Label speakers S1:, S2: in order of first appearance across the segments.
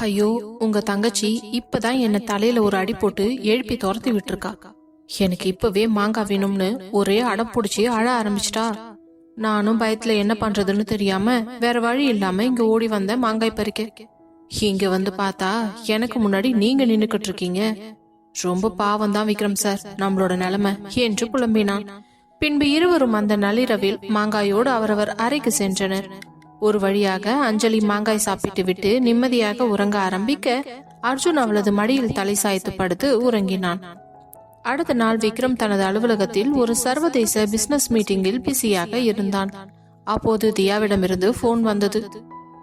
S1: ஐயோ உங்க தங்கச்சி இப்பதான் என்ன தலையில ஒரு அடி போட்டு எழுப்பி துரத்தி விட்டுருக்கா. எனக்கு இப்பவே மாங்காய் வேணும்னு ஒரே அடம் பிடிச்சி அழ ஆரம்பிச்சிட்டா. நானும் பயத்துல என்ன பண்றதுன்னு தெரியாம வேற வழி இல்லாம இங்க ஓடி வந்த மாங்காய் பறிக்க. இங்க வந்து பார்த்தா எனக்கு முன்னாடி நீங்க நின்னுக்கிட்டு இருக்கீங்க ரொம்ப பாவம் தான் விக்ரம் சார் நம்மளோட நிலைமை என்று புலம்பினான். பின்பு இருவரும் அந்த நள்ளிரவில் மாங்காயோடு அவரவர் அறைக்கு சென்றனர். ஒரு வழியாக அஞ்சலி மாங்காய் சாப்பிட்டு விட்டு நிம்மதியாக உறங்க ஆரம்பிக்க அர்ஜுன் அவளது மடியில் தலை சாய்த்து படுத்து உறங்கினான். அடுத்த நாள் விக்ரம் தனது அலுவலகத்தில் ஒரு சர்வதேச பிசினஸ் மீட்டிங்கில் பிஸியாக இருந்தான். அப்போது தியாவிடமிருந்து போன் வந்தது.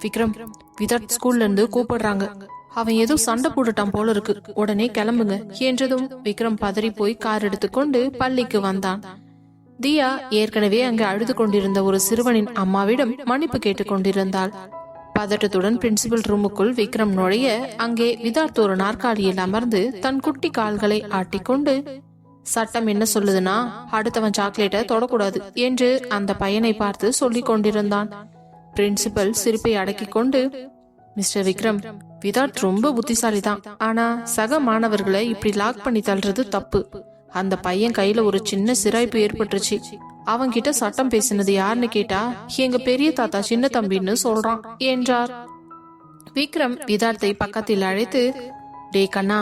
S1: விக்ரம் விதட் ஸ்கூல்ல இருந்து கூப்பிடுறாங்க. அவன் ஏதோ சண்டை போட்டுட்டான் போல இருக்கு. உடனே கிளம்புங்க. என்றதும் விக்ரம் பதறி போய் கார் எடுத்துக்கொண்டு பள்ளிக்கு வந்தான். தியா ஏற்கனவே அங்கு அழுது கொண்டிருந்த ஒரு சிறுவனின் அம்மாவிடம் மன்னிப்பு கேட்டுக் கொண்டிருந்தாள். பதட்டத்துடன் பிரின்சிபல் ரூமுக்குள் விக்ரம் நுழைய அங்கே விதார்த் ஒரு நாற்காலியில் அமர்ந்து தன் குட்டி கால்களை ஆட்டிக்கொண்டு சட்டம் என்ன சொல்லுதுன்னா அடுத்தவன் சாக்லேட்டை தொடக்கூடாது என்று அந்த பையனை பார்த்து சொல்லிக் கொண்டிருந்தான். பிரின்சிபல் சிரிப்பை அடக்கிக் கொண்டு மிஸ்டர் விக்ரம் விதார்த் ரொம்ப புத்திசாலி தான் ஆனா சக மாணவர்களை இப்படி லாக் பண்ணி தள்ளுறது தப்பு. அந்த பையன் கையில ஒரு சின்ன சிராய்ப்பு ஏற்பட்டுருச்சு. அவன்கிட்ட சட்டம் பேசினது யாருன்னு கேட்டா எங்க பெரிய தாத்தா சின்ன தம்பின்னு சொல்றான் என்றார். விக்ரம் விதார்த்தை பக்கத்தில் அழைத்து டே கண்ணா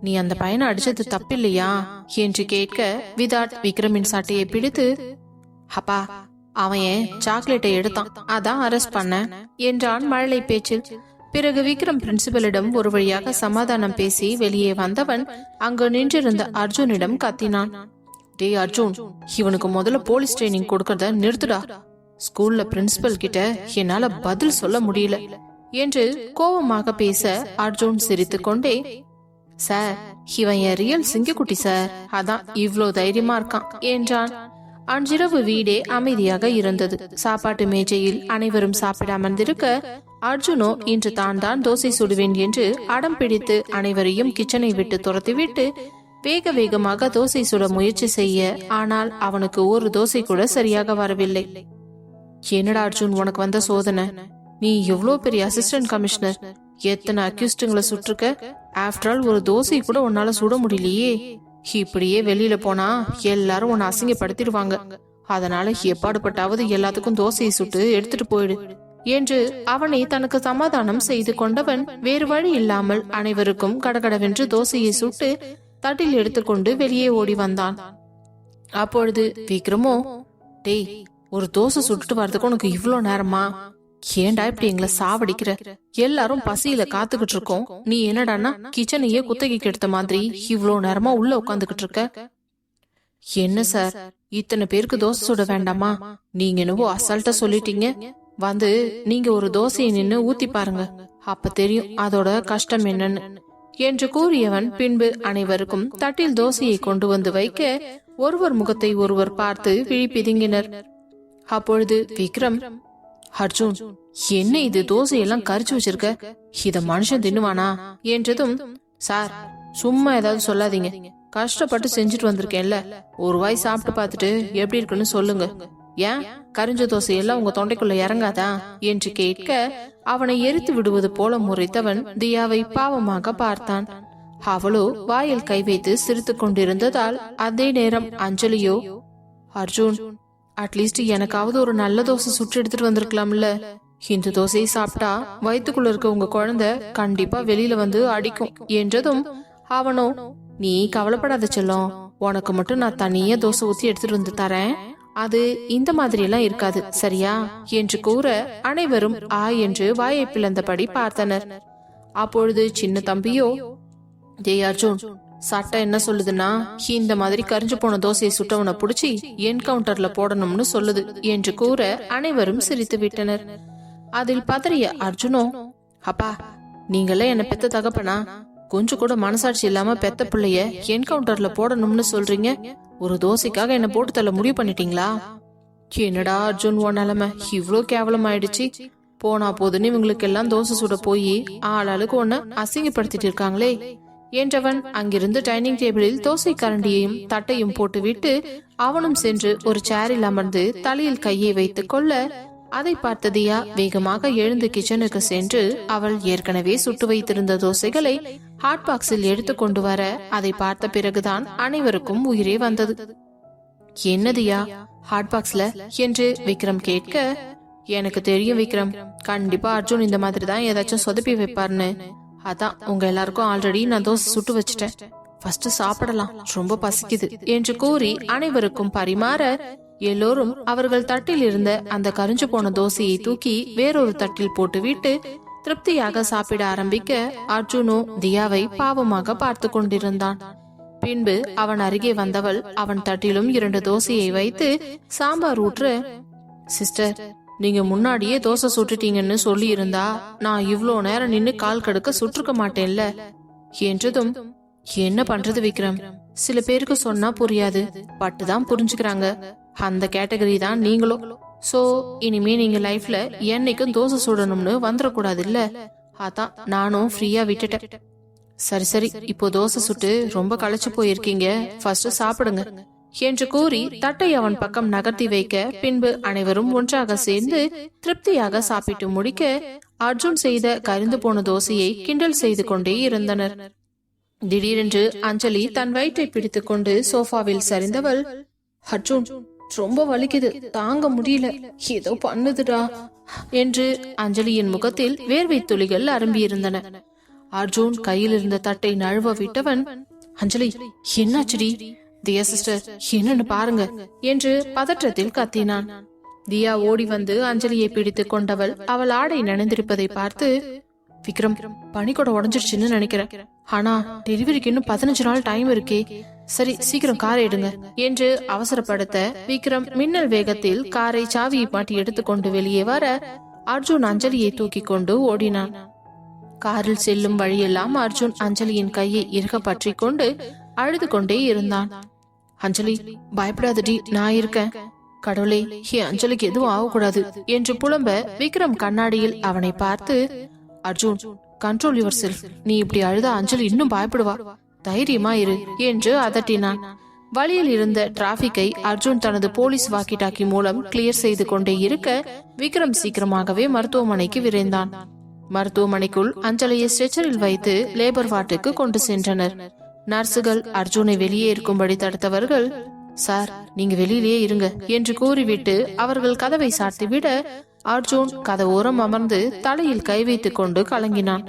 S1: நீ அந்த பையனை அடிச்சது தப்பில்லையா? என்று கேட்க விதார்த் விக்ரமின் சட்டையை பிடித்து அப்பா அவன் சாக்லேட்டை எடுத்தான் அதான் அரெஸ்ட் பண்ண என்றான் மழலை பேச்சில். பிறகு விக்ரம் பிரின்சிபலிடம் ஒரு வழியாக சமாதானம் பேசி வெளியே வந்தவன் அங்கு நின்றிருந்த அர்ஜுனிடம் கத்தினான். டே அர்ஜுன் இவனுக்கு முதல்ல போலீஸ் ட்ரைனிங் கொடுக்கறத நிறுத்துடா. ஸ்கூல்ல பிரின்சிபல் கிட்ட என்னால பதில் சொல்ல முடியல என்று கோபமாக பேச அர்ஜுன் சிரித்து கொண்டே சார் இவன் என் ரியல் சிங்கக்குட்டி சார். அதான் இவ்ளோ தைரியமா இருக்கான் என்றான். அன்றிரவு வீடே அமைதியாக இருந்தது. சாப்பாட்டு மேஜையில் அனைவரும் சாப்பிட அமர்ந்திருக்க அர்ஜுனோ இன்று தான் தான் தோசை சுடுவேன் என்று அடம் பிடித்து அனைவரையும் கிச்சனை விட்டு துரத்திவிட்டு வேக வேகமாக தோசை சுட முயற்சி செய்ய ஆனால் அவனுக்கு ஒரு தோசை கூட சரியாக வரவில்லை. என்னடா அர்ஜுன் உனக்கு வந்த சோதனை? நீ எவ்வளோ பெரிய அசிஸ்டன்ட் கமிஷனர் எத்தனை அக்யூஸ்டுங்களை சுட்டிருக்க? ஆஃப்டர் ஆல் ஒரு தோசை கூட உன்னால சுட முடியலையே. இப்படியே வெளியில போனா எல்லாரும் உன்னை அசிங்கப்படுத்திடுவாங்க. அதனால எப்பாடுபட்டாவது எல்லாத்துக்கும் தோசையை சுட்டு எடுத்துட்டு போயிடு. என்று அவனை தனக்கு சமாதானம் செய்து கொண்டவன் வேறு வழி இல்லாமல் அனைவருக்கும் கடகடவென்று தோசையை சுட்டு தட்டில் எடுத்துக்கொண்டு வெளியே ஓடி வந்தான். அப்பொழுது விக்ரமோ டேய் ஒரு தோசை சுட்டுட்டு வர்றதுக்கு உனக்கு இவ்வளோ நேரமா? ஏன்டா இப்படி எங்களை சாவடிக்கிற? எல்லாரும் பசியில காத்துக்கிட்டு இருக்கோம். நீ என்னடான்னா கிச்சனையே குத்தகைக்கு எடுத்த மாதிரி இவ்வளோ நேரமா உள்ள உட்காந்துக்கிட்டு இருக்க? என்ன சார்? இத்தனை பேருக்கு தோசை சுட வேண்டாமா? நீங்க என்னவோ அசால்ட்டா சொல்லிட்டீங்க. வந்து நீங்க ஒரு தோசையை நின்று ஊத்தி பாருங்க. அப்ப தெரியும் அதோட கஷ்டம் என்னன்னு. என்று கூறியவன் பின்பு அனைவருக்கும் தட்டில் தோசையை கொண்டு வந்து வைக்க ஒருவர் முகத்தை ஒருவர் பார்த்து விழி பிதுங்கினர். அப்பொழுது விக்ரம் அர்ஜுன் என்ன இது தோசையெல்லாம் கரிச்சு வச்சிருக்க? இத மனுஷன் தின்னுவானா? என்றதும் சார் சும்மா ஏதாவது சொல்லாதீங்க. கஷ்டப்பட்டு செஞ்சுட்டு வந்திருக்கேன்ல. ஒரு வாய் சாப்பிட்டு பார்த்துட்டு எப்படி இருக்குன்னு சொல்லுங்க. ஏன்? கரிஞ்ச தோசையெல்லாம் உங்க தொண்டைக்குள்ள இறங்காதா? என்று கேட்க அவனை எரித்து விடுவது போல முறைத்தவன் தியாவை பாவமாக பார்த்தான். அவளோ வாயில் கை வைத்து சிரித்துக் கொண்டிருந்ததால் அதே நேரம் அஞ்சலியோ அர்ஜுன் அட்லீஸ்ட் எனக்காவது ஒரு நல்ல தோசை சுட்டு எடுத்துட்டு வந்திருக்கலாம்ல. இந்த தோசையை சாப்பிட்டா வயித்துக்குள்ள இருக்க உங்க குழந்தை கண்டிப்பா வெளியில வந்து அடிக்கும். என்றதும் அவனோ நீ கவலைப்படாத செல்லம். உனக்கு மட்டும் நான் தனியா தோசை ஊத்தி எடுத்துட்டு வந்து தரேன். அது இந்த மாதிரி எல்லாம் இருக்காது சரியா? என்று கூற அனைவரும் ஆ என்று வாயை பிளந்தபடி பார்த்தனர். அப்பொழுது சின்ன தம்பியோ ஜெய் அர்ஜுன் சட்டம் என்ன சொல்லுதுன்னா இந்த மாதிரி கரிஞ்சு போன தோசையை சுட்டவனை புடிச்சு என்கவுண்டர்ல போடணும்னு சொல்லுது என்று கூற அனைவரும் சிரித்து விட்டனர். அதில் பதறிய அர்ஜுனோ அப்பா நீங்களே என்ன பெத்த தகப்பனா? கொஞ்சம் கூட மனசாட்சி இல்லாம பெத்த பிள்ளைய என்கவுண்டர்ல போடணும்னு சொல்றீங்க? ஒரு தோசைக்காக என்ன போட்டு தள்ள முடிவு பண்ணிட்டீங்களா? என்னடா அர்ஜுன் உன் நிலைமை இவ்வளோ கேவலம் ஆயிடுச்சு. போனா போதுன்னு இவங்களுக்கு எல்லாம் தோசை சுட போய் ஆளாளுக்கு ஒன்னு அசிங்கப்படுத்திட்டு இருக்காங்களே. என்றவன் அங்கிருந்து டைனிங் டேபிளில் தோசை கரண்டியையும் தட்டையும் போட்டுவிட்டு அவனும் சென்று ஒரு சேரில் அமர்ந்து தலையில் கையை வைத்துக் கொள்ள அதை பார்த்த தியா வேகமாக எழுந்து கிச்சனுக்கு சென்று அவள் ஏற்கனவே சுட்டு வைத்திருந்த தோசைகளை ஹாட் பாக்ஸில் எடுத்து கொண்டு வர அதை பார்த்த பிறகுதான் அனைவருக்கும் உயிரே வந்தது. என்ன தியா ஹாட் பாக்ஸ்ல என்று விக்ரம் கேட்க எனக்கு தெரியும் விக்ரம். கண்டிப்பா அர்ஜுன் இந்த மாதிரி தான் ஏதாச்சும் சொதப்பி வைப்பாருன்னு அதான் உங்க எல்லாருக்கும் ஆல்ரெடி நான் தோசை சுட்டு வச்சிட்டேன். ஃபர்ஸ்ட் சாப்பிடலாம். ரொம்ப பசிக்குது. என்று கூறி அனைவருக்கும் பரிமாற எல்லோரும் அவர்கள் தட்டில் இருந்த அந்த கரிஞ்சு போன தோசையை தூக்கி வேறொரு தட்டில் போட்டுவிட்டு திருப்தியாக சாப்பிட ஆரம்பிக்க அர்ஜுனோ தியாவை பாவமாக பார்த்து கொண்டிருந்தான். பின்பு அவன் அருகே வந்தவள் அவன் தட்டிலும் இரண்டு தோசையை வைத்து சாம்பார் ஊற்ற சிஸ்டர் நீங்க முன்னாடியே தோசை சுட்டுட்டீங்கன்னு சொல்லி இருந்தா நான் இவ்வளோ நேரம் நின்னு கால் கடுக்க சுற்றுக்க மாட்டேன்ல? என்றதும் என்ன பண்றது விக்ரம்? சில பேருக்கு சொன்னா புரியாது. பட்டு தான் புரிஞ்சுக்கிறாங்க. அந்த கேட்டகரி தான் நீங்களும் சோ இனிமே நீங்க லைஃப்ல என்னைக்கும் தோசை சுடணும்னு வந்துடக்கூடாது இல்ல அதான் நானும் ஃப்ரீயா விட்டுட்டேன். சரி சரி இப்போ தோசை சுட்டு ரொம்ப களைச்சு போயிருக்கீங்க. ஃபர்ஸ்ட் சாப்பிடுங்க. என்று கூறி தட்டை அவன் பக்கம் நகர்த்தி வைக்க பின்பு அனைவரும் ஒன்றாக சேர்ந்து திருப்தியாக சாப்பிட்டு முடிக்க அர்ஜுன் செய்த கரிந்து போன தோசையை கிண்டல் செய்து கொண்டே இருந்தனர். திடீரென்று அஞ்சலி தன் வயிற்றை பிடித்துக் கொண்டு சோஃபாவில் சரிந்தவள் அர்ஜுன் ரொம்ப வலிக்குது. தாங்க முடியல. ஏதோ பண்ணுதுடா. என்று அஞ்சலியின் முகத்தில் வேர்வை துளிகள் அரும்பியிருந்தன. அர்ஜுன் கையில் இருந்த தட்டை நழுவ விட்டவன் அஞ்சலி என்னாச்சுடி? தியா சிஸ்டர் என்னன்னு பாருங்க என்று பதற்றத்தில் கத்தினான். தியா ஓடி வந்து அஞ்சலியை பிடித்து கொண்டவள் அவள் ஆடை நனைந்திருப்பதை பார்த்து விக்ரம் பனிக்கூட உடஞ்சிருச்சுன்னு நினைக்கிறேன். ஆனா டெலிவரிக்கு இன்னும் பதினஞ்சு நாள் டைம் இருக்கே. சரி சீக்கிரம் காரை எடுங்க என்று அவசரப்படுத்த விக்ரம் மின்னல் வேகத்தில் காரை சாவியை மாட்டி எடுத்துக்கொண்டு வெளியே வர அர்ஜுன் அஞ்சலியை தூக்கி கொண்டு ஓடினான். காரில் செல்லும் வழியெல்லாம் அர்ஜுன் அஞ்சலியின் கையை இறுக பற்றி கொண்டு அழுது கொண்டே இருந்தான். அஞ்சலி பயப்படாதடி நான் இருக்கேன். கடவுளே என் அஞ்சலிக்கு எதுவும் ஆகக்கூடாது என்று புலம்ப விக்ரம் கண்ணாடியில் அவனை பார்த்து அர்ஜுன் கண்ட்ரோல் யுவர் செல்ஃப் நீ இப்படி அழுத அஞ்சலி இன்னும் பயப்படுவா? தைரியமா இரு என்று அதட்டினான். வழியில் இருந்த டிராபிக்கை அர்ஜுன் தனது போலீஸ் வாக்கி டாக்கி மூலம் கிளியர் செய்து கொண்டே இருக்க விக்ரம் சீக்கிரமாகவே மருத்துவமனைக்கு விரைந்தான். மருத்துவமனைக்குள் அஞ்சலியை ஸ்ட்ரெச்சரில் வைத்து லேபர் வார்டுக்கு கொண்டு சென்றனர். நர்சுகள் அர்ஜுனை வெளியே இருக்கும்படி தடுத்தவர்கள் சார் நீங்க வெளியிலேயே இருங்க என்று கூறிவிட்டு அவர்கள் கதவை சாத்திவிட அர்ஜுன் கதவோரம் அமர்ந்து தலையில் கை வைத்துக் கொண்டு கலங்கினான்.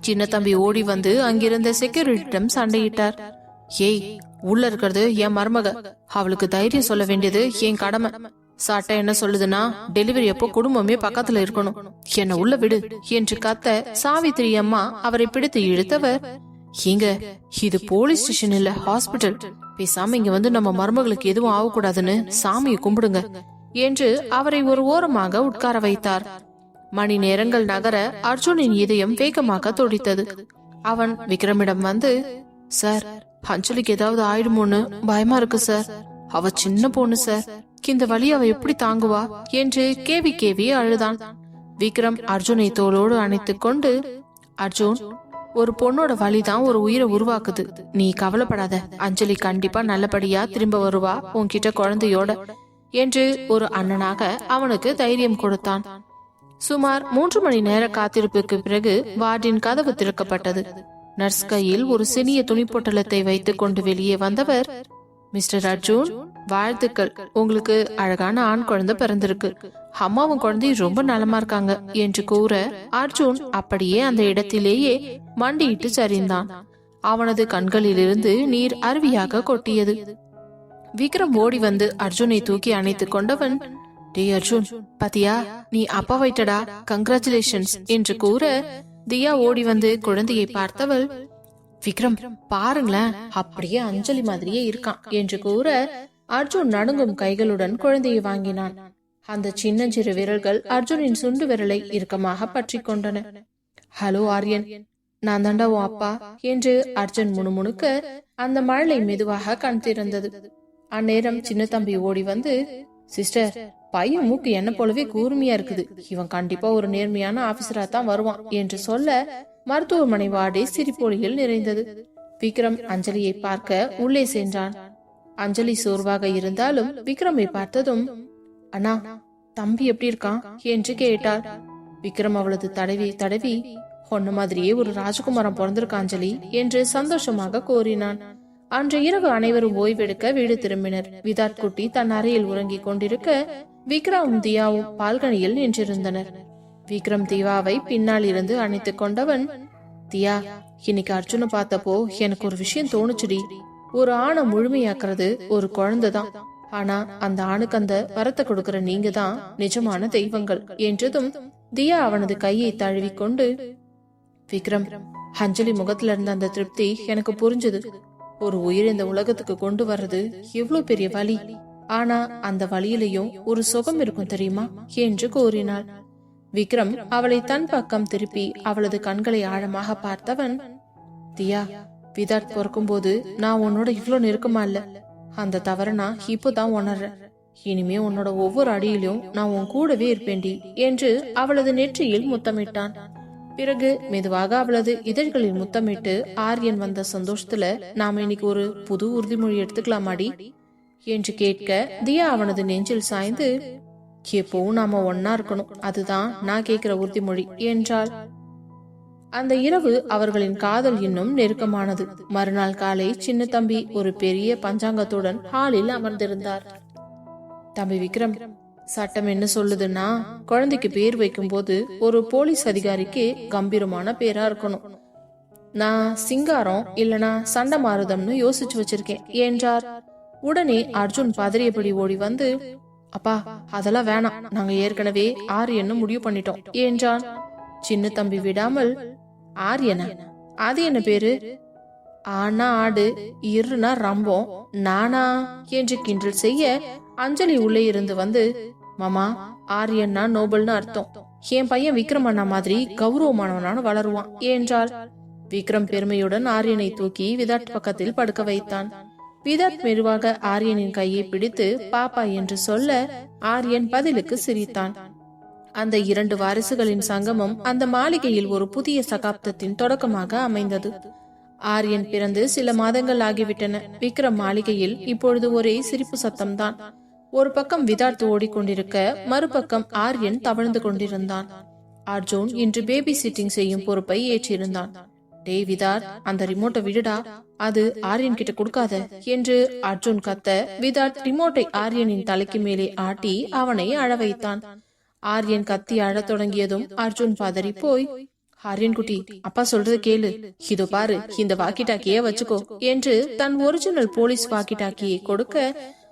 S1: சின்ன தம்பி ஓடி வந்து அங்கிருந்த செக்யூரிட்டியிடம் சண்டையிட்டார். ஏய் உள்ள இருக்கிறது என் மருமக. அவளுக்கு தைரியம் சொல்ல வேண்டியது என் கடமை. சாட்டை என்ன சொல்லுதுன்னா டெலிவரி அப்போ குடும்பமே பக்கத்துல இருக்கணும். என்ன உள்ள விடு என்று கத்த சாவித்திரி அம்மா அவரை பிடித்து இழுத்தவர். ஏங்க இது போலீஸ் ஸ்டேஷன் இல்ல ஹாஸ்பிட்டல் பேசாம இங்க வந்து நம்ம மருமகளுக்கு எதுவும் ஆகக்கூடாதுன்னு சாமியை கும்பிடுங்க என்று அவரை ஒரு ஓரமாக உட்கார வைத்தார். மணி நேரங்கள் நகர அர்ஜுனின் இதயம் வேகமாக துடித்தது. அவன் விக்ரமிடம் வந்து சார் அஞ்சலிக்கு ஏதாவது ஆயிடுமோன்னு பயமா இருக்கு சார். அவ சின்ன பொண்ணு சார். இந்த வழி அவ எப்படி தாங்குவா? என்று கேவி கேவி அழுதான். விக்ரம் அர்ஜுனை தோளோடு அணைத்து கொண்டு அர்ஜுன் ஒரு பொண்ணோட வழிதான் ஒரு உயிரை உருவாக்குது. நீ கவலைப்படாத. அஞ்சலி கண்டிப்பா நல்லபடியா திரும்ப வருவா உன்கிட்ட குழந்தையோட என்று ஒரு அண்ணனாக அவனுக்கு தைரியம் கொடுத்தான். சுமார் மூன்று மணி நேர காத்திருப்புக்கு பிறகு வார்டின் கதவு திறக்கப்பட்டது. நர்ஸ் கையில் ஒரு சிறிய துணிப்பொட்டலத்தை வைத்துக் கொண்டு வெளியே வந்தவர் மிஸ்டர் அர்ஜுன் வாழ்த்துக்கள். உங்களுக்கு அழகான ஆண் குழந்தை பிறந்திருக்கு. அம்மாவும் குழந்தை ரொம்ப நலமா இருக்காங்க என்று கூற அர்ஜுன் அப்படியே அந்த இடத்திலேயே மண்டியிட்டு சரிந்தான். அவனது கண்களிலிருந்து நீர் அருவியாக கொட்டியது. விக்ரம் ஓடி வந்து அர்ஜுனை தூக்கி அணைத்துக் கொண்டவன் டே அர்ஜுன் பாத்தியா? நீ அப்பா வைட்டடா கங்க்ராச்சுலேஷன்ஸ் என்று கூற தியா ஓடி வந்து குழந்தையை பார்த்தவள் விக்ரம் பாருங்களேன் அப்படியே அஞ்சலி மாதிரியே இருக்கான் என்று கூற அர்ஜுன் நடுங்கும் கைகளுடன் குழந்தையை வாங்கினான். அந்த சின்னஞ்சிறு விரல்கள் அர்ஜுனின் சுண்டு விரலை இறுக்கமாக பற்றி கொண்டன. ஹலோ ஆரியன் நான் தாண்டா உன் அப்பா என்று அர்ஜுன் முணுமுணுக்க அந்த மழலை மெதுவாக கண் திறந்தது. அந்நேரம் சின்ன தம்பி ஓடி வந்து சிஸ்டர் பையன் மூக்கு என்ன போலவே கூர்மையா இருக்குது. இவன் கண்டிப்பா ஒரு நேர்மையான ஆபீசரா தான் வருவான் என்று சொல்ல மருத்துவமனை வார்டே சிரிப்பொலியில் நிறைந்தது. விக்ரம் அஞ்சலியை பார்க்க உள்ளே சென்றான். அஞ்சலி சோர்வாக இருந்தாலும் விக்ரமை பார்த்ததும் அண்ணா தம்பி எப்படி இருக்கான்? என்று கேட்டார். விக்ரம் அவளது தடவி தடவி ஒன்ன மாதிரியே ஒரு ராஜகுமாரம் பிறந்திருக்கான் அஞ்சலி என்று சந்தோஷமாக கோரினான் அன்று இரவு அனைவரும் ஓய்வெடுக்க வீடு திரும்பினர். விதாட் குட்டி தன் அறையில் உறங்கிக் கொண்டிருக்க விக்ரமும் தியாவும் பால்கனியில் நின்றிருந்தனர். விக்ரம் தியாவை பின்னால் இருந்து அணைத்துக் கொண்டவன் தியா இன்னைக்கு அர்ஜுனை பார்த்தப்போ எனக்கு ஒரு விஷயம் தோணுச்சுடி. ஒரு ஆணை முழுமையாக்குறது ஒரு குழந்தை தான் ஆனா அந்த ஆணுக்கு அந்த வரத்தை கொடுக்கிற நீங்க தான் நிஜமான தெய்வங்கள் என்றதும் தியா அவனது கையை தழுவிக்கொண்டு விக்ரம் அஞ்சலி முகத்துல இருந்த அந்த திருப்தி எனக்கு புரிஞ்சது. ஒரு உயிர் இந்த உலகத்துக்கு கொண்டு வர்றது எவ்வளவு பெரிய வலி ஆனா அந்த வழியிலையும் ஒரு சுகம் இருக்கும் தெரியுமா? என்று கூறினாள். விக்ரம் அவளை தன் பக்கம் திருப்பி அவளது கண்களை ஆழமாக பார்த்தவன் தியா விதாட் பிறக்கும்போது நான் உன்னோட இவ்வளவு நெருக்கமா இல்ல. அந்த தவற நான் இப்போதான் உணர்றேன். இனிமே உன்னோட ஒவ்வொரு அடியிலும் நான் உன் கூடவே இருப்பேன்டி என்று அவளது நெற்றியில் முத்தமிட்டான். பிறகு மெதுவாக அவளது இதழ்களில் முத்தமிட்டு ஆரியன் வந்த சந்தோஷத்துல நாம இன்னைக்கு ஒரு புது உறுதிமொழி எடுத்துக்கலாமாடி? என்று கேட்க தியா அவனது நெஞ்சில் சாய்ந்து எப்பவும் நாம ஒன்னா இருக்கணும் அதுதான் நான் கேட்கிற உறுதிமொழி என்றாள். அந்த இரவு அவர்களின் காதல் இன்னும் நெருக்கமானது. மறுநாள் காலை சின்ன தம்பி ஒரு பெரிய பஞ்சாங்கத்துடன் ஹாலில் அமர்ந்திருந்தார். தம்பி விக்ரம் சட்டம் என்ன சொல்லுதுன்னா குழந்தைக்கு பேர் வைக்கும்போது ஒரு போலீஸ் அதிகாரிக்கு கம்பீரமான பேரா இருக்கணும். நான் சிங்காரம் இல்லனா சண்டை மாறுதம்னு யோசிச்சு வச்சிருக்கேன். என்றார் உடனே அர்ஜுன் பதறியபடி ஓடி வந்து அப்பா அதெல்லாம் வேணாம். நாங்க ஏற்கனவே ஆரியன்னு முடிவு பண்ணிட்டோம். என்றான் சின்ன தம்பி விடாமல். ஆரியனா? அது என்ன பேரு? ஆனா ஆடு இருனா ரம்பம் நானா? என்று கிண்டல் செய்ய அஞ்சலி உள்ளே இருந்து வந்து மாமா ஆரியன்னா நோபல்னு அர்த்தம். என் பையன் விக்ரம் அண்ணா மாதிரி கௌரவமானவனான வளருவான். என்றாள் விக்ரம் பெருமையுடன் ஆரியனை தூக்கி விதாட் பக்கத்தில் படுக்க வைத்தான். விதாட் மெதுவாக ஆரியனின் கையை பிடித்து பாப்பா என்று சொல்ல ஆரியன் பதிலுக்கு சிரித்தான். அந்த இரண்டு வாரிசுகளின் சங்கமம் அந்த மாளிகையில் ஒரு புதிய சகாப்தத்தின் தொடக்கமாக அமைந்தது. ஆரியன் பிறந்து சில மாதங்கள் ஆகிவிட்டன. விக்ரம் மாளிகையில் இப்பொழுது ஒரே சிரிப்பு சத்தம்தான். ஒரு பக்கம் விதார்த்து ஓடிக்கொண்டிருக்க மறுபக்கம் ஆரியன் தவழ்ந்து கொண்டிருந்தான். அர்ஜுன் இன்று பேபி சிட்டிங் செய்யும் பொறுப்பை ஏற்றிருந்தான். டேய் விதார் அந்த ரிமோட்டை விடுடா. அது ஆரியன் கிட்ட கொடுக்காத என்று அர்ஜுன் கத்த விதார்த் ரிமோட்டை ஆரியனின் தலைக்கு மேலே ஆட்டி அவனை அழ வைத்தான். ஆரியன் கத்தி அழத் தொடங்கியதும் அர்ஜுன் பதறி போய் ஆரியன் குட்டி அப்பா சொல்றது கேளு. இதோ பாரு இந்த வாக்கி டாக்கியே வச்சுக்கோ என்று தன் ஒரிஜினல் போலீஸ் வாக்கி டாக்கியை கொடுக்க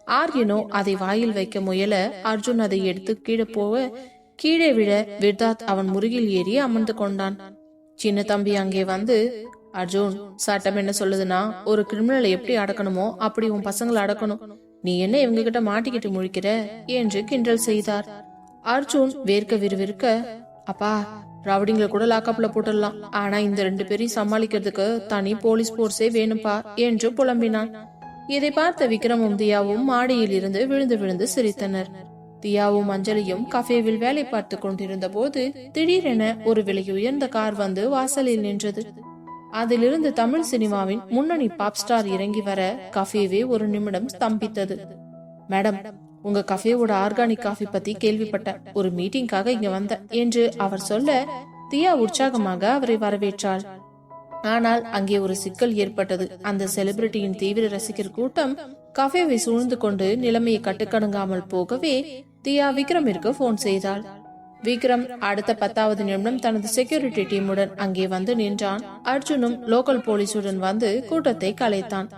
S1: ஆரியனோ அதை வாயில் வைக்க முயல அர்ஜுன் அதை எடுத்து கீழே போக கீழே விழ விர்தாத் அவன் முருகில் ஏறி அமர்ந்து கொண்டான். சின்ன தம்பி அங்கே வந்து அர்ஜுன் சட்டம் என்ன சொல்லுதுன்னா ஒரு கிரிமினலை எப்படி அடக்கணுமோ அப்படி உன் பசங்களை அடக்கணும். நீ என்ன இவங்க கிட்ட மாட்டிக்கிட்டு முழிக்கிற? என்று கிண்டல் செய்தார். அர்ஜுன் வேர்க்க விறுவிறுக்க அப்பா ரவுடிங்களை கூட லாக்கப்ல போட்டுடலாம். ஆனா இந்த ரெண்டு பேரையும் சமாளிக்கிறதுக்கு தனி போலீஸ் போர்ஸே வேணும்பா என்று புலம்பினான். இதை பார்த்த விக்ரமும் தியாவும் மாடியில் இருந்து விழுந்து விழுந்து சிரித்தனர். தியாவும் அஞ்சலியும் கஃபேவில் வேலை பார்த்து கொண்டிருந்த போது திடீரென ஒரு விலையுயர்ந்த கார் வந்து வாசலில் நின்றது. அதிலிருந்து தமிழ் சினிமாவின் முன்னணி பாப் ஸ்டார் இறங்கி வர கஃபேவே ஒரு நிமிடம் ஸ்தம்பித்தது. மேடம் உங்க கஃபேவோட ஆர்கானிக் காஃபி பத்தி கேள்விப்பட்டேன். ஒரு மீட்டிங்காக இங்க வந்த என்று அவர் சொல்ல தியா உற்சாகமாக அவரை வரவேற்றாள். ஆனால் அங்கே ஒரு சிக்கல் ஏற்பட்டது. அந்த செலிபிரிட்டியின் தீவிர ரசிகர் கூட்டம் கஃபேவை சூழ்ந்து கொண்டு நிலைமையை கட்டுக்கடங்காமல் போகவே தியா விக்ரமிற்கு போன் செய்தாள். விக்ரம் அடுத்த பத்தாவது நிமிடம் தனது செக்யூரிட்டி டீமுடன் அங்கே வந்து நின்றான். அர்ஜுனும் லோக்கல் போலீசுடன் வந்து கூட்டத்தை கலைத்தான்.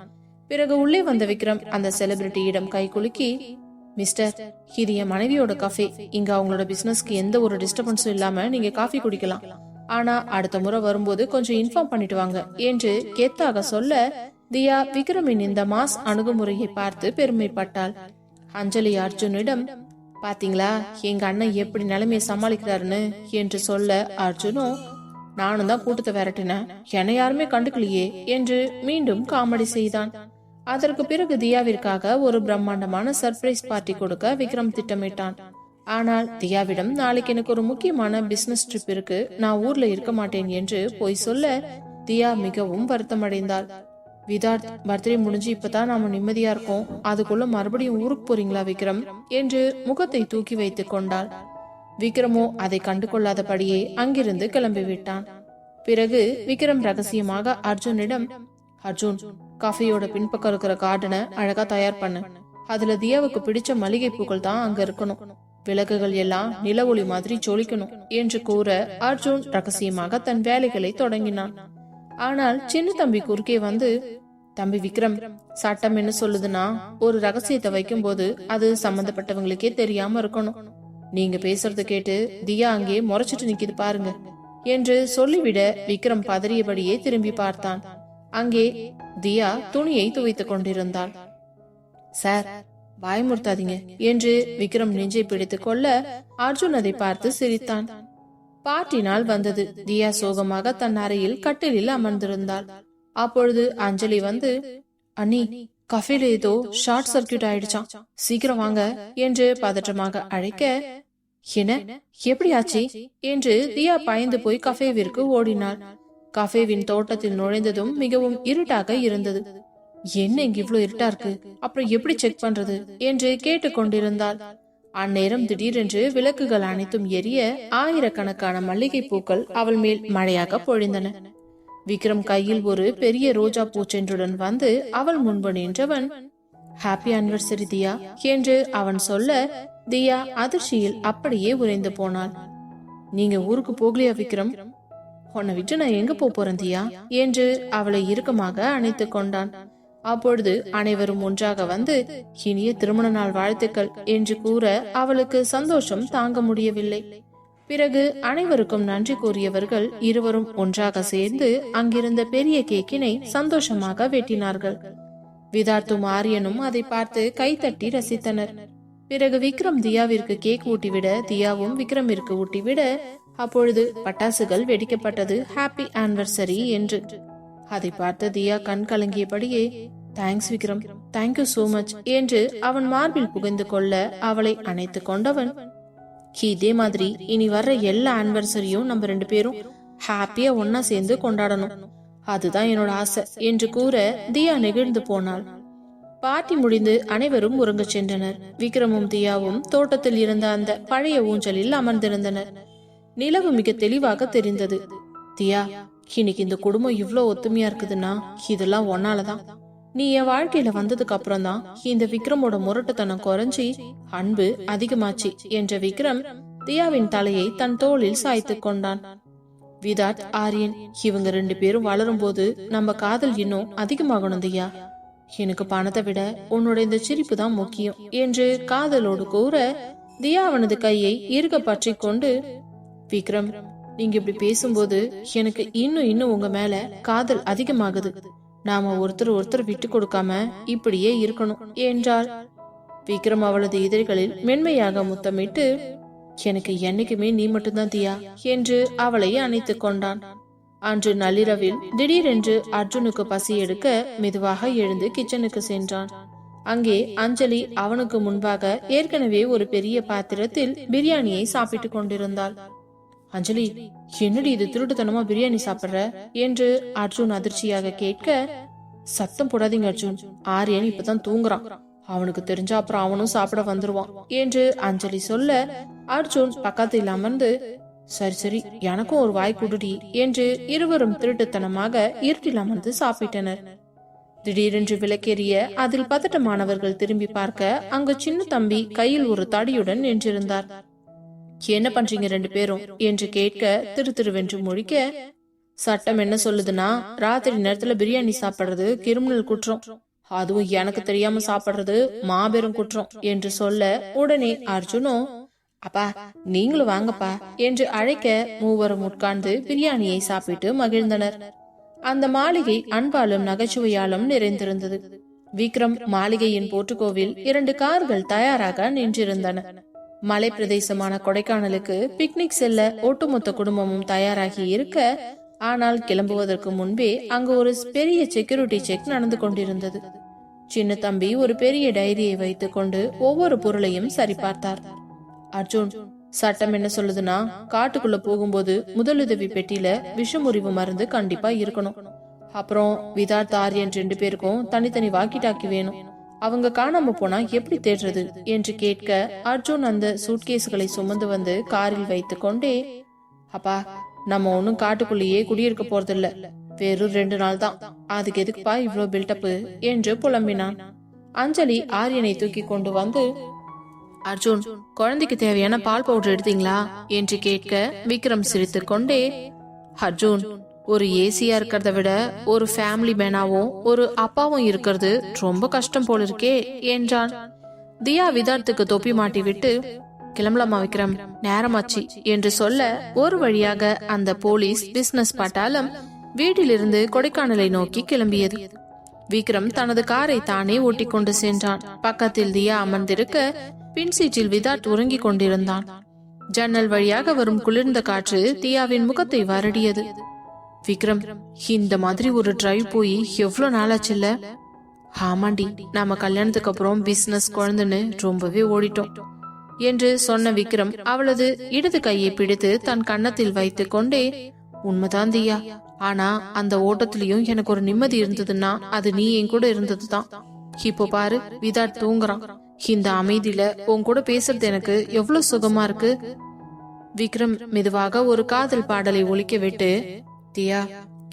S1: பிறகு உள்ளே வந்த விக்ரம் அந்த செலிபிரிட்டியிடம் கை குலுக்கி மிஸ்டர் இது என் மனைவியோட கஃபே இங்க அவங்களோட பிசினஸ்க்கு எந்த ஒரு டிஸ்டர்பன்ஸும் இல்லாம நீங்க காஃபி குடிக்கலாம். ஆனா அடுத்த முறை வரும்போது கொஞ்சம் இன்ஃபார்ம் பண்ணிட்டு வாங்க என்று கெத்தாக சொல்ல தியா விக்ரமின் இந்த மாஸ் அணுகுமுறையை பார்த்து பெருமைப்பட்டாள். அஞ்சலி அர்ஜுனிடம் பாத்தீங்களா எங்க அண்ணன் எப்படி நிலைமையை சமாளிக்கிறாருன்னு? என்று சொல்ல அர்ஜுனும் நானும் தான் கூட்டத்தை விரட்டினேன். என்னை யாருமே கண்டுக்கலையே என்று மீண்டும் காமெடி செய்தான். அதற்கு பிறகு தியாவிற்காக ஒரு பிரம்மாண்டமான சர்ப்ரைஸ் பார்ட்டி கொடுக்க விக்ரம் திட்டமிட்டான். ஆனால் தியாவிடம் நாளைக்கு எனக்கு ஒரு முக்கியமான பிசினஸ் ட்ரிப் இருக்கு. நான் ஊர்ல இருக்க மாட்டேன் என்று போய் சொல்ல தியா மிகவும் வருத்தமடைந்தாள் விதார்த் பர்த்டே முடிஞ்சு இப்பதான் நாம நிம்மதியா இருக்கோம். அதுக்குள்ள மறுபடியும் ஊருக்கு போறீங்களா விக்ரம்? என்று முகத்தை தூக்கி வைத்துக் கொண்டாள். விக்ரமோ அதை கண்டு கொள்ளாதபடியே அங்கிருந்து கிளம்பி விட்டான். பிறகு விக்ரம் ரகசியமாக அர்ஜுனிடம் அர்ஜுன் காஃபியோட பின்பக்கம் இருக்கிற கார்டனை அழகா தயார் பண்ணு. அதுல தியாவுக்கு பிடிச்ச மளிகை பூக்கள் தான் அங்க இருக்கணும். விளக்குகள் எல்லாம் நில ஒளி மாதிரி ஜொலிக்கணும் என்று கூற அர்ஜுன் ரகசியமாக தன் வேலைகளை தொடங்கினான். ஆனால் சின்ன தம்பி குறுக்கே வந்து தம்பி விக்ரம் சட்டம் என்ன சொல்லுதுன்னா ஒரு ரகசியத்தை வைக்கும்போது அது சம்பந்தப்பட்டவங்களுக்கே தெரியாம இருக்கணும். நீங்க பேசுறத கேட்டு தியா அங்கே முறைச்சிட்டு நிக்குது பாருங்க என்று சொல்லிவிட விக்ரம் பதறியபடியே திரும்பி பார்த்தான். அங்கே தியா துணியை துவைத்துக் கொண்டிருந்தாள். சார் பயமுறுத்தாதீங்க என்று விக்ரம் நெஞ்சை பிடித்துக் கொள்ள அர்ஜுன் அதை பார்த்து சிரித்தான். பாட்டி நாள் வந்தது. தியா சோகமாக தன் அறையில் கட்டிலில் அமர்ந்திருந்தாள். அப்பொழுது அஞ்சலி வந்து அண்ணி கஃபேல ஏதோ ஷார்ட் சர்க்கியூட் ஆயிடுச்சான் சீக்கிரம் வாங்க என்று பதற்றமாக அழைக்க என்ன? எப்படி ஆச்சு? என்று தியா பயந்து போய் கஃபேவிற்கு ஓடினாள். கஃபேவின் தோட்டத்தில் நுழைந்ததும் மிகவும் இருட்டாக இருந்தது. என்ன இங்க இவ்வளவு இருட்டா இருக்கு? அப்புறம் எப்படி செக் பண்றது? என்று கேட்டுக்கொண்டிருந்தாள். அந்நேரம் திடீரென்று விளக்குகள் அனைத்தும் எரிய ஆயிரக்கணக்கான மல்லிகை பூக்கள் அவள் மேல் மழையாக பொழிந்தன. விக்ரம் கையில் ஒரு பெரிய ரோஜா பூச்சென்றுடன் வந்து அவள் முன்பு நின்றவன் ஹாப்பி அனிவர்சரி தியா என்று அவன் சொல்ல தியா அதிர்ச்சியில் அப்படியே உறைந்து போனாள். நீங்க ஊருக்கு போகலையா விக்ரம்? உன்னை விட்டு நான் எங்க போறேன் தியா என்று அவளை இறுக்கமாக அணைத்துக் கொண்டான். அப்பொழுது அனைவரும் ஒன்றாக வந்து இனிய திருமண நாள் வாழ்த்துக்கள் என்று கூற அவளுக்கு சந்தோஷம் தாங்க முடியவில்லை. பிறகு அனைவருக்கும் நன்றி கூறியவர்கள் இருவரும் ஒன்றாக சேர்ந்து அங்கிருந்த பெரிய கேக்கினை சந்தோஷமாக வெட்டினார்கள். விதார்த்தும் ஆரியனும் அதை பார்த்து கைத்தட்டி ரசித்தனர். பிறகு விக்ரம் தியாவிற்கு கேக் ஊட்டிவிட தியாவும் விக்ரமிற்கு ஊட்டிவிட அப்பொழுது பட்டாசுகள் வெடிக்கப்பட்டது ஹாப்பி ஆனிவர்சரி என்று. அதை பார்த்த தியா கண் கலங்கியபடியே thanks Vikram thank you so much என்று அவன் மார்பில் புகைந்து கொள்ள அவளை அணைத்துக் கொண்டவன். இதே மாதிரி இனி வர்ற எல்லா ஆனிவர்சரியும் நம்ம ரெண்டு பேரும் ஹாப்பியா ஒன்னா சேர்ந்து கொண்டாடணும். அதுதான் என்னோட ஆசை என்று கூற தியா நெகிழ்ந்து போனாள். பார்ட்டி முடிந்து அனைவரும் உறங்கச் சென்றனர். விக்ரமும் தியாவும் தோட்டத்தில் இருந்த அந்த பழைய ஊஞ்சலில் அமர்ந்திருந்தனர். நிலவு மிக தெளிவாக தெரிந்தது. தியா இன்னைக்கு இந்த குடும்பம் இவ்ளோ ஒத்துமையா இருக்குதுன்னா இதெல்லாம் ஒன்னாலதான் நீ என் வாழ்க்கையில வந்ததுக்கு அப்புறம் தான் இந்த விக்ரமோட முரட்டுத்தனம் குறைஞ்சி அன்பு அதிகமாச்சு என்ற விக்ரம் தியாவின் தலையை தன் தோளில் சாய்த்துக் கொண்டான். விதாட் ஆரியன் இவங்க ரெண்டு பேரும் வளரும் போது நம்ம காதல் இன்னும் அதிகமாகணும் தியா. எனக்கு பணத்தை விட உன்னோட இந்த சிரிப்பு தான் முக்கியம் என்று காதலோடு கூற தியா அவனது கையை இருக பற்றி கொண்டு விக்ரம் நீங்க இப்படி பேசும்போது எனக்கு இன்னும் இன்னும் உங்க மேல காதல் அதிகமாகுது. நாம ஒருத்தர் ஒருத்தர் விட்டு கொடுக்காம இப்படியே இருக்கணும் என்றாள். விக்ரம் அவளது இதழ்களில் மென்மையாக முத்தமிட்டு எனக்கு என்னைக்குமே நீ மட்டும்தான் தியா என்று அவளை அணைத்துக் கொண்டான். அன்று நள்ளிரவில் திடீரென்று அர்ஜுனுக்கு பசி எடுக்க மெதுவாக எழுந்து கிச்சனுக்கு சென்றான். அங்கே அஞ்சலி அவனுக்கு முன்பாக ஏற்கனவே ஒரு பெரிய பாத்திரத்தில் பிரியாணியை சாப்பிட்டுக் கொண்டிருந்தாள். அஞ்சலி என்னடி இது திருட்டுத்தனமா பிரியாணி சாப்பிடுற? என்று அர்ஜுன் அதிர்ச்சியாக கேட்க சத்தம் போடாதீங்க அர்ஜுன். ஆரியன் இப்பதான் தூங்குறான். அவனுக்கு தெரிஞ்சா அப்புறம் அவனும் சாப்பிட வந்துருவான் என்று அஞ்சலி சொல்ல அர்ஜுன் பக்கத்தில் அமர்ந்து சரி சரி எனக்கும் ஒரு வாய் குடுடி என்று இருவரும் திருட்டுத்தனமாக இருட்டில் அமர்ந்து சாப்பிட்டனர். திடீரென்று விளக்கேறிய அதில் பதட்டமானவர்கள் திரும்பி பார்க்க அங்கு சின்ன தம்பி கையில் ஒரு தடியுடன் நின்றிருந்தார். என்ன பண்றீங்க ரெண்டு பேரும்? என்று கேட்க திரு திருவென்று முழிக்க சட்டம் என்ன சொல்லுதுன்னா ராத்திரி நேரத்துல பிரியாணி சாப்பிடுறது கிரிமினல் குற்றம். அதுவும் எனக்கு தெரியாம சாப்பிடுறது மாபெரும் குற்றம் என்று சொல்ல உடனே அர்ஜுனும் அப்பா நீங்களும் வாங்கப்பா என்று அழைக்க மூவரும் உட்கார்ந்து பிரியாணியை சாப்பிட்டு மகிழ்ந்தனர். அந்த மாளிகை அன்பாலும் நகைச்சுவையாலும் நிறைந்திருந்தது. விக்ரம் மாளிகையின் போர்ட்டுகோவில் இரண்டு கார்கள் தயாராக நின்றிருந்தன. மலை பிரதேசமான கொடைக்கானலுக்கு பிக்னிக் செல்ல ஒட்டுமொத்த குடும்பமும் தயாராகி இருக்க ஆனால் கிளம்புவதற்கு முன்பே அங்கு ஒரு பெரிய செக்யூரிட்டி செக் நடந்து கொண்டிருந்தது. சின்ன தம்பி ஒரு பெரிய டைரியை வைத்துக்கொண்டு ஒவ்வொரு பொருளையும் சரிபார்த்தார். அர்ஜுன் சட்டம் என்ன சொல்லுதுன்னா காட்டுக்குள்ள போகும்போது முதலுதவி பெட்டியில விஷமுறிவு மருந்து கண்டிப்பா இருக்கணும். அப்புறம் விதார்த் ஆரியன் ரெண்டு பேருக்கும் தனித்தனி வாக்கி டாக்கி வேணும். அவங்க காணாம போனா எப்படி தேடுறது என்று கேட்க அர்ஜுன் அந்த சூட்கேஸ்களை சுமந்து வந்து காரில் வைத்து கொண்டே அப்பா நம்ம ஒன்னும் காட்டுக்குள்ளேயே குடியிருக்க போறதில்ல. வெறும் ரெண்டு நாள் தான். அதுக்கு எதுக்குப்பா இவ்ளோ பில்டப் என்று புலம்பினான். அஞ்சலி ஆரியனை தூக்கி கொண்டு வந்து அர்ஜுன் குழந்தைக்கு தேவையான பால் பவுடர் எடுத்தீங்களா? என்று கேட்க விக்ரம் சிரித்து கொண்டே அர்ஜுன் ஒரு ஏசியா இருக்கிறத விட ஒரு ஃபேமிலி மேனாவும் ஒரு அப்பாவும் இருக்கிறது ரொம்ப கஷ்டம் போல இருக்கே என்றான். தியா விதார்த்துக்கு தொப்பி மாட்டி விட்டு கிளம்பலாமா விக்ரம்? நேரமாச்சு என்று சொல்ல ஒரு வழியாக அந்த போலீஸ் பிசினஸ் பட்டாலும் வீட்டிலிருந்து கொடைக்கானலை நோக்கி கிளம்பியது. விக்ரம் தனது காரை தானே ஓட்டி கொண்டு சென்றான். பக்கத்தில் தியா அமர்ந்திருக்க பின் சீட்டில் விதார்த் உறங்கிக் கொண்டிருந்தான். ஜன்னல் வழியாக வரும் குளிர்ந்த காற்று தியாவின் முகத்தை வரடியது. விக்ரம் இந்த மாதிரி ஒரு டிரைவ் போய் எவ்வளவு நாளாச்சுல்ல ஆமாண்டி நாம கல்யாணத்துக்கு அப்புறம் பிசினஸ் குழந்தைன்னு ரொம்பவே ஓடிட்டோம் என்று சொன்ன விக்ரம் அவளது இடது கையை பிடித்து தன் கன்னத்தில் வைத்து கொண்டே உண்மைதான் தியா ஆனா அந்த ஓட்டத்திலயும் எனக்கு ஒரு நிம்மதி இருந்ததுன்னா அது நீ என் கூட இருந்ததுதான். இப்போ பாரு விதாட் தூங்குறான். இந்த அமைதியில உன் கூட பேசுறது எனக்கு எவ்வளவு சுகமா இருக்கு? விக்ரம் மெதுவாக ஒரு காதல் பாடலை ஒழிக்க விட்டு தியா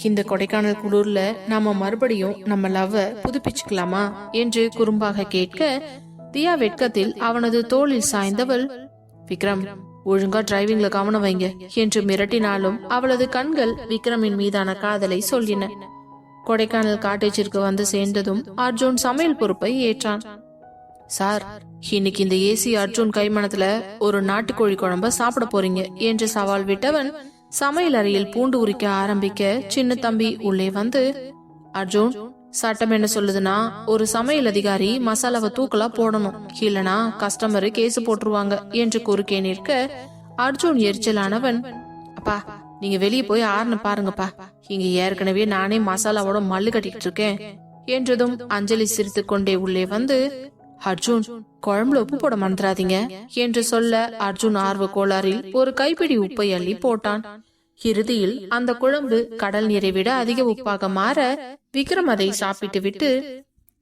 S1: இந்த கொடைக்கானல் குளூர்ல நாம மறுபடியும் நம்ம லவ்வ புதுப்பிச்சுக்கலாமா? என்று குறும்பாக கேட்க தியா வெட்கத்தில் அவனது தோளில் சாய்ந்தவள் விக்ரம் ஒழுங்கா டிரைவிங்ல கவனம் வைங்க என்று மிரட்டினாலும் அவளது கண்கள் விக்ரமின் மீதான காதலை சொல்லின. கொடைக்கானல் காட்டேஜிற்கு வந்து சேர்ந்ததும் அர்ஜுன் சமையல் பொறுப்பை ஏற்றான். சார் இன்னைக்கு இந்த ஏசி அர்ஜுன் கைமணத்துல ஒரு நாட்டுக்கோழி குழம்ப சாப்பிட போறீங்க என்று சவால் விட்டவன் சமையல் அறையில் பூண்டு உரிக்க ஆரம்பிக்க சின்ன தம்பி உள்ளே வந்து அர்ஜுன் சட்டம் என்ன சொல்லுதுன்னா ஒரு சமையல் அதிகாரி மசாலாவை தூக்கலா போடணும். இல்லனா கஸ்டமரு கேஸ் போட்டுருவாங்க என்று குறுக்கே நிற்க அர்ஜுன் எரிச்சலானவன். அப்பா நீங்க வெளியே போய் ஆறுன பாருங்கப்பா. இங்க ஏற்கனவே நானே மசாலாவோட மல்லு கட்டிட்டு இருக்கேன். என்றதும் அஞ்சலி சிரித்துக் கொண்டே உள்ளே வந்து அர்ஜுன் குழம்புல உப்பு போட மறந்துடாதீங்க என்று சொல்ல அர்ஜுன் ஆர்வ கோளாறில் ஒரு கைப்பிடி உப்பை அள்ளி போட்டான். இறுதியில் அந்த குழம்பு கடல் நீரை விட அதிக உப்பாக மாற விக்ரம் அதை சாப்பிட்டு விட்டு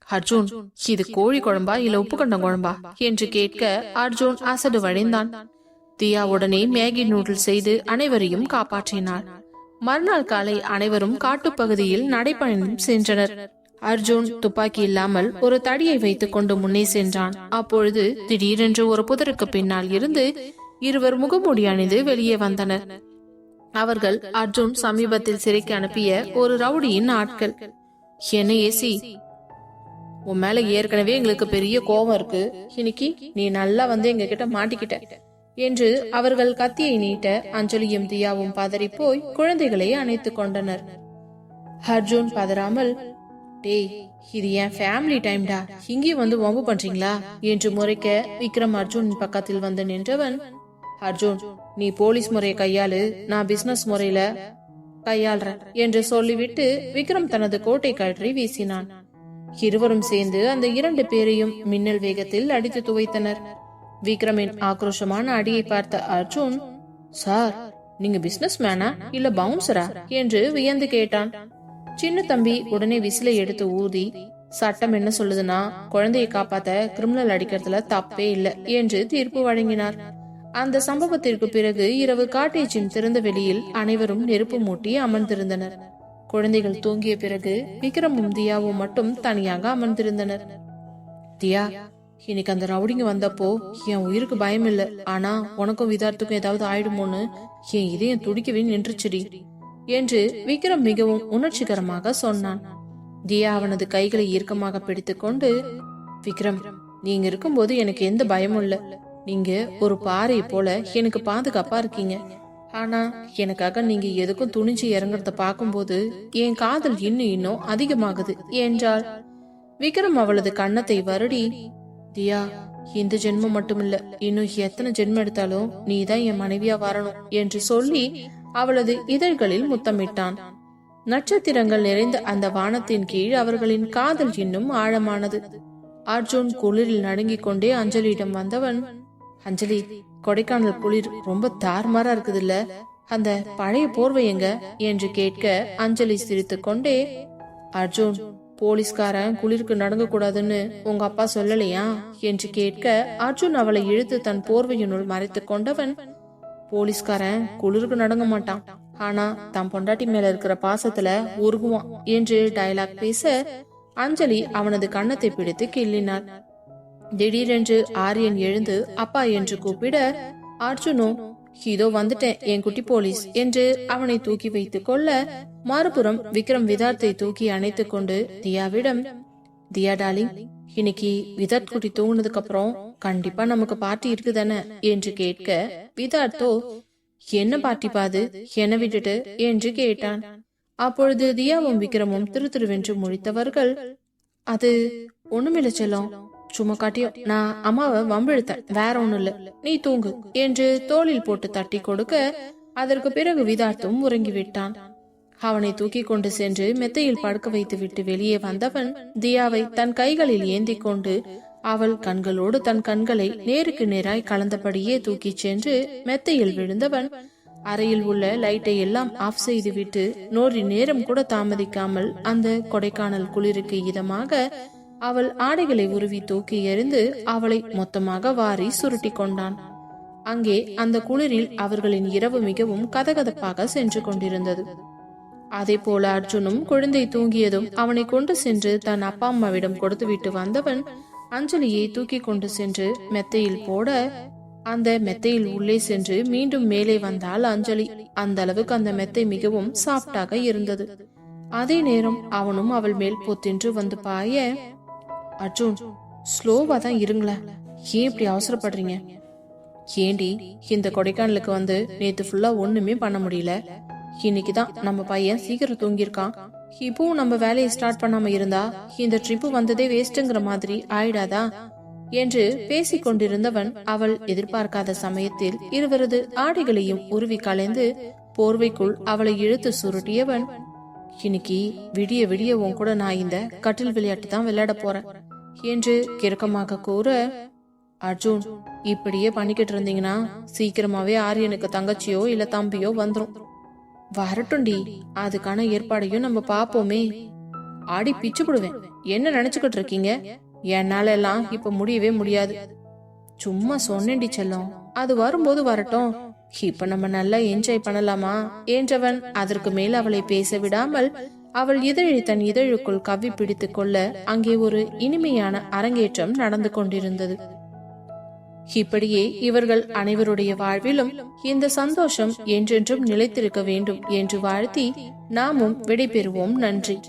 S1: அர்ஜுன் இது கோழி குழம்பா இல்ல உப்பு கண்ட குழம்பா? என்று கேட்க அர்ஜுன் அசடு வழிந்தான். தியா உடனே மேகி நூடுல்ஸ் செய்து அனைவரையும் காப்பாற்றினாள். மறுநாள் காலை அனைவரும் காட்டுப்பகுதியில் நடைப்பயணம் சென்றனர். அர்ஜுன் துப்பாக்கி இல்லாமல் ஒரு தடியை வைத்துக் கொண்டு முன்னே சென்றான். அப்பொழுது திடீரென்று ஒரு புதருக்கு பின்னால் இருந்து இருவர் முகமூடி அணிந்து வெளியே வந்தனர். அவர்கள் அர்ஜுன் சமீபத்தில் சிறைக்கு அனுப்பிய ஒரு ரவுடியின் ஆட்கள். என்ன ஏசி உன் மேல ஏற்கனவே எங்களுக்கு பெரிய கோபம் இருக்கு. இன்னைக்கு நீ நல்லா வந்து எங்க கிட்ட மாட்டிக்கிட்ட என்று அவர்கள் கத்தியை நீட்ட அஞ்சலியும் தியாவும் பதறி போய் குழந்தைகளை அணைத்துக் கொண்டனர். அர்ஜுன் பதறாமல் டேய் இது என் ஃபேமிலி டைம்டா இங்கேயும் வந்து வம்பு பண்றீங்களா? என்று முறைக்க விக்ரம் அர்ஜுன் பக்கத்தில் வந்து நின்றவன் அர்ஜுன் நீ போலீஸ் முறையை கையாளு. நான் பிசினஸ் முறையில கையாள்றேன் என்று சொல்லிவிட்டு விக்ரம் தனது கோட்டை கழற்றி வீசினான். இருவரும் சேர்ந்து அந்த இரண்டு பேரையும் மின்னல் வேகத்தில் அடித்து துவைத்தனர். விக்ரமின் ஆக்ரோஷமான அடியை பார்த்த அர்ஜுன் சார் நீங்க பிசினஸ் மேனா இல்ல பவுன்சரா என்று வியந்து கேட்டான். சின்ன தம்பி உடனே விசிலை எடுத்து ஊதி சட்டம் என்ன சொல்லுதுன்னா குழந்தையை காப்பாத்த கிரிமினல் அடிக்கிறதுல தப்பே இல்ல என்று தீர்ப்பு வழங்கினார். அந்த சம்பவத்திற்கு பிறகு இரவு காட்டேஜின் திறந்த வெளியில் அனைவரும் நெருப்பு மூட்டி அமர்ந்திருந்தனர். குழந்தைகள் தூங்கிய பிறகு விக்ரமும் தியாவும் மட்டும் தனியாக அமர்ந்திருந்தனர். தியா இன்னைக்கு அந்த ரவுடிங்க வந்தப்போ என் உயிருக்கு பயம் இல்ல ஆனா உனக்கும் விதார்த்துக்கும் ஏதாவது ஆயிடுமோன்னு என் இதயம் துடிக்கவே நின்றுச்சுடி. என்று விக்ரம் மிகவும் உணர்ச்சிகரமாக சொன்னான். தியா அவனது கைகளை இறுக்கமாக பிடித்துக்கொண்டு விக்ரம் நீங்க இருக்கும்போது எனக்கு எந்த பயமும் இல்ல. நீங்க ஒரு பாறை போல எனக்கு பாதுகாப்பா இருக்கீங்க. ஆனா எனக்காக நீங்க எதுக்கும் துணிஞ்சு இறங்குறத பார்க்கும்போது என் காதல் இன்னும் இன்னும் அதிகமாகுது என்றாள். விக்ரம் அவளது கன்னத்தை வருடி தியா இந்த ஜென்மம் மட்டுமில்ல. இன்னும் எத்தனை ஜென்மம் எடுத்தாலும் நீதான் என் மனைவியா வரணும் என்று சொல்லி அவளது இதழ்களில் முத்தமிட்டான். நட்சத்திரங்கள் நிறைந்த அந்த வானத்தின் கீழ் அவர்களின் காதல் இன்னும் ஆழமானது. அர்ஜுன் குளிரில் நடுங்கிக் கொண்டே அஞ்சலியிடம் வந்தவன் அஞ்சலி கொடைக்கானல் குளிர் ரொம்ப தார்மாரா இருக்குதுல்ல? அந்த பழைய போர்வை எங்க? என்று கேட்க அஞ்சலி சிரித்துக் கொண்டே அர்ஜுன் போலீஸ்காரன் குளிருக்கு நடங்க கூடாதுன்னு உங்க அப்பா சொல்லலையா? என்று கேட்க அர்ஜுன் அவளை இழுத்து தன் போர்வையினுள் மறைத்துக் கொண்டவன் போலீஸ்காரன் குளிருக்கு நடங்க மாட்டான். ஆனா தன் பொண்டாட்டி மேல இருக்கிற பாசத்துல உருகுவான் என்று டயலாக் பேச அஞ்சலி அவனது கன்னத்தை பிடித்து கிள்ளினாள். திடீரென்று ஆரியன் எழுந்து அப்பா என்று கூப்பிட அர்ஜுனோ இதோ வந்துட்டேன் என் குட்டி போலீஸ் என்று அவனை தூக்கி வைத்துக் கொள்ள மறுபுறம் விக்ரம் விதார்த்தை தூக்கி அணைத்துக் கொண்டு தியாவிடம் தியா டாலிங் இன்னைக்கு விதார்த் குட்டி தூங்கினதுக்கு அப்புறம் கண்டிப்பா நமக்கு பார்ட்டி இருக்குதானே என்று கேட்க விதார்த்தோ என்ன பார்ட்டி பாது? என்ன விட்டுட்டு? என்று கேட்டான். அப்பொழுது தியாவும் விக்ரமும் திரு திருவென்று முடித்தவர்கள் அது ஒண்ணுமில்ல செல்லம். சும்மா காட்டியும் நான் அம்மாவை வம்பிழுத்தேன். வேற ஒண்ணும் இல்ல நீ தூங்கு. என்று தோளில் போட்டு தட்டி கொடுக்க அதற்கு பிறகு விதார்த்தும் உறங்கி விட்டான் அவனை தூக்கி கொண்டு சென்று மெத்தையில் படுக்க வைத்து விட்டு வெளியே வந்தவன் தியாவை தன் கைகளில் ஏந்தி கொண்டு அவள் கண்களோடு தன் கண்களை நேருக்கு நேராய் கலந்தபடியே தூக்கிச் சென்று மெத்தையில் விழுந்தவன். அறையில் உள்ள லைட்டை எல்லாம் ஆஃப் செய்துவிட்டு நோரி நேரம் கூட தாமதிக்காமல் அந்த கொடைக்கானல் குளிருக்கு இதமாக அவள் ஆடைகளை உருவி தூக்கி எறிந்து அவளை மொத்தமாக வாரி சுருட்டி கொண்டான். அங்கே அந்த குளிரில் அவர்களின் இரவு மிகவும் கதகதப்பாக சென்று கொண்டிருந்தது. அதே போல அர்ஜுனும் குழந்தை தூங்கியதும் அவனை கொண்டு சென்று தன் அப்பா அம்மாவிடம் கொடுத்துவிட்டு வந்தவன் அஞ்சலியை தூக்கி கொண்டு சென்று மெத்தையில் போட அந்த மெத்தையில் உள்ளே சென்று மீண்டும் மேலே வந்தால் அஞ்சலி. அந்த அளவுக்கு அந்த மெத்தை மிகவும் சாப்டாக இருந்தது. அதே நேரம் அவனும் அவள் மேல் பொத்தின்று வந்து பாய அர்ஜுன் ஸ்லோவா தான் இருங்களேன். ஏன் இப்படி அவசரப்படுறீங்க? ஏண்டி இந்த கொடைக்கானலுக்கு வந்து நேத்து ஃபுல்லா ஒண்ணுமே பண்ண முடியல. இன்னைக்கு தான் நம்ம பையன் சீக்கிரம் தூங்கியிருக்கான். இப்பவும் நம்ம வேலையை ஸ்டார்ட் பண்ணாம இருந்தா இந்த ட்ரிப்பு வந்ததே வேஸ்ட்டுங்கிற மாதிரி ஆயிடாதா? என்று பேசிக் கொண்டிருந்தவன் அவள் எதிர்பார்க்காத சமயத்தில் இருவரது ஆடைகளையும் உருவி கலைந்து போர்வைக்குள் அவளை இழுத்து சுருட்டியவன் இன்னைக்கு விடிய விடிய உன் கூட நான் இந்த கட்டில் விளையாட்டு தான் விளையாட போறேன் என்று கிறுக்கமாக கூற அர்ஜுன் இப்படியே பண்ணிக்கிட்டு இருந்தீங்கன்னா சீக்கிரமாவே ஆரியனுக்கு தங்கச்சியோ இல்ல தம்பியோ வந்துரும். வரட்டும்டி. அதுக்கான ஏற்பாடையும் நம்ம பாப்போமே. ஆடி பிச்சு போடுவேன். என்ன நினைச்சுக்கிட்டு இருக்கீங்க? என்னால எல்லாம் இப்ப முடியவே முடியாது. சும்மா சொன்னேன்டி செல்லம். அது வரும்போது வரட்டும். இப்ப நம்ம நல்லா என்ஜாய் பண்ணலாமா? என்றவன் அதற்கு மேல் அவளை பேச விடாமல் அவள் இதழை தன் இதழுக்குள் கவ்வி பிடித்துக் கொள்ள அங்கே ஒரு இனிமையான அரங்கேற்றம் நடந்து கொண்டிருந்தது. இப்படியே இவர்கள் அனைவருடைய வாழ்விலும் இந்த சந்தோஷம் என்றென்றும் நிலைத்திருக்க வேண்டும் என்று வாழ்த்தி நாமும் விடைபெறுவோம். நன்றி.